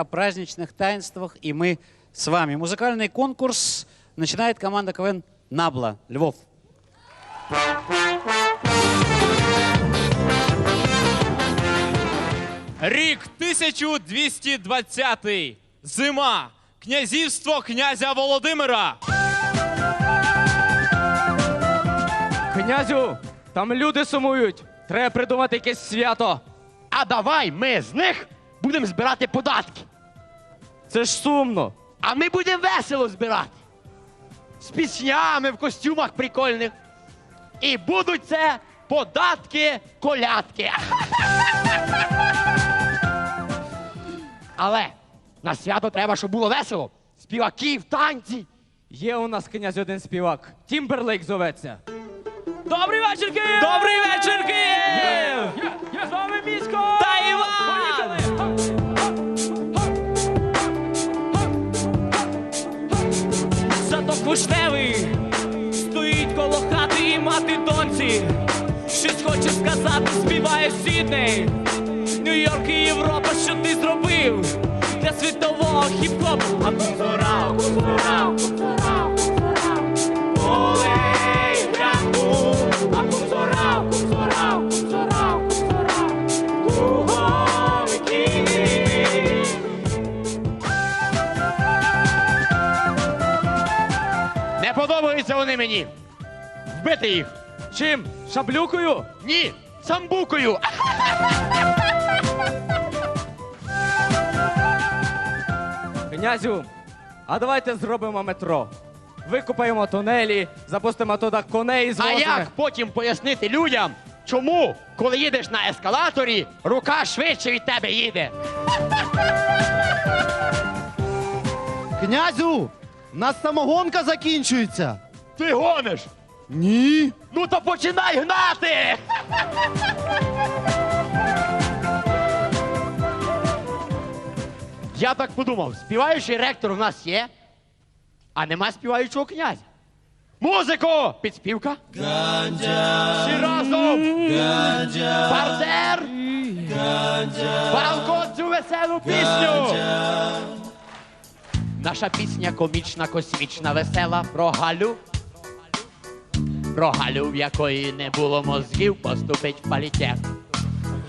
о праздничных таинствах, и мы с вами. Музыкальный конкурс начинает команда КВН «Набла» Львов. Рік 1220. Зима. Князівство князя Володимира. Князю, там люди сумують. Треба придумати якесь свято. А давай ми з них будемо збирати податки. Це ж сумно. А ми будемо весело збирати. З піснями в костюмах прикольних. І будуть це податки колядки. Але на свято треба, щоб було весело. Співаків, танці. Є у нас князь один співак. Тімберлейк зоветься. Добрий вечір, Київ! Добрий вечір, Київ! Сказати, співає Сідней. Нью-Йорк і Європа, що ти зробив для світового хіп-хопу. А кузорав. Олей, прямо, а кузорав, кузорав, кузорав, кузорав. Кругом. Не подобаються вони мені. Вбити їх. Чим? Шаблюкою? Ні, самбукою. Князю, а давайте зробимо метро. Викупаємо тунелі, запустимо туди коней з А возами. як потім пояснити людям, чому, коли їдеш на ескалаторі, рука швидше від тебе їде? Князю, у нас самогонка закінчується. Ти гониш? Ні. Ну то починай гнати! Я так подумав, співаючий ректор у нас є, а нема співаючого князя. Музику! Підспівка. Ганджа. Всі разом. Ганджа. Партер. Ганджа. Палко цю веселу пісню. Наша пісня комічна, космічна, весела про Галю. Про Галю, в якої не було мозгів, поступить в політех.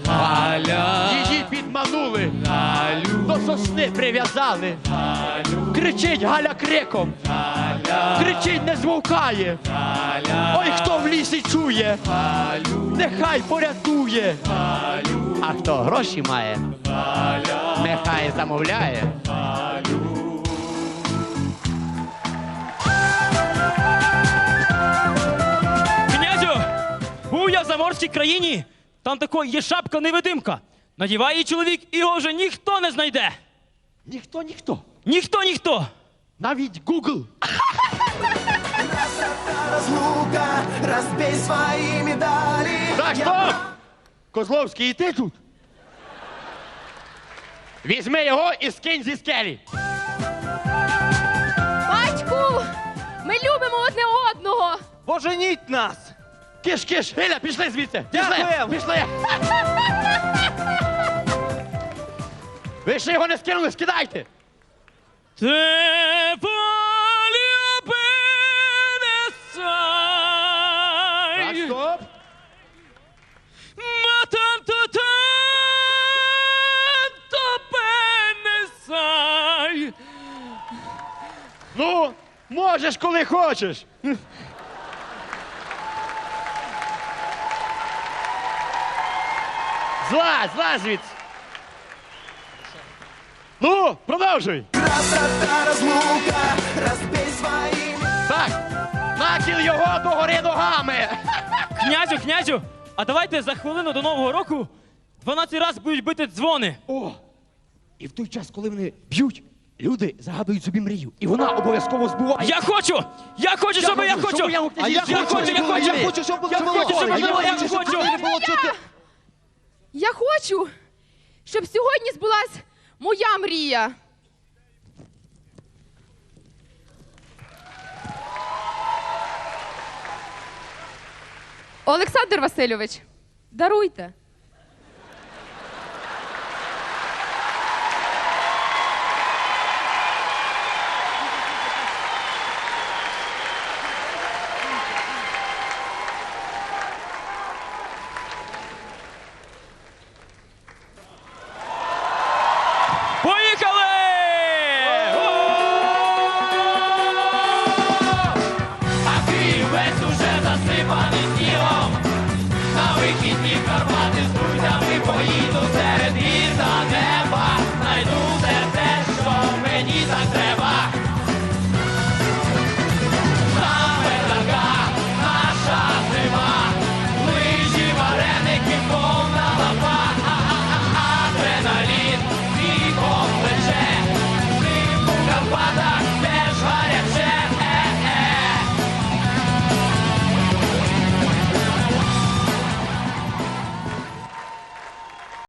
Галя. Її підманули. Галю. До сосни прив'язали. Галю. Кричить Галя криком. Галя. Кричить, не звукає. Галя. Ой, хто в лісі чує. Галю. Нехай порятує. Галю. А хто гроші має. Галя. Нехай замовляє. В заморській країні, там тако є шапка-невидимка. Надіває її чоловік, і його вже ніхто не знайде. Ніхто, ніхто. Ніхто, ніхто. Навіть Google. разлука, разбей свои медали. Так, стоп! Козловський, і ти тут? Візьми його і скинь зі скелі. Батьку, ми любимо одне одного. Поженіть нас! Киш, киш, Гиля, пішли звідси. Пішли, Дякуємо. пішли. Ви ще його не скинули, скидайте. Те полюби Так, не стоп. Ну, можеш, коли хочеш. Злазь, злазь звідси. Ну, продовжуй. Красота Так, накіл його догори ногами. Князю, князю, а давайте за хвилину до Нового року 12 разів будуть бити дзвони. О! І в той час, коли вони б'ють, люди загадують собі мрію. І вона обов'язково збувається. Я хочу! Я хочу, щоб я хочу, хочу! я Я хочу, хочу, я а я хочу. хочу, щоб Я було хочу, щоб я було, я хочу, щоб хочу. не було чути. Я хочу, щоб сьогодні збулась моя мрія. Олександр Васильович, даруйте. Вихідні кармани з друзями поїду серед міста.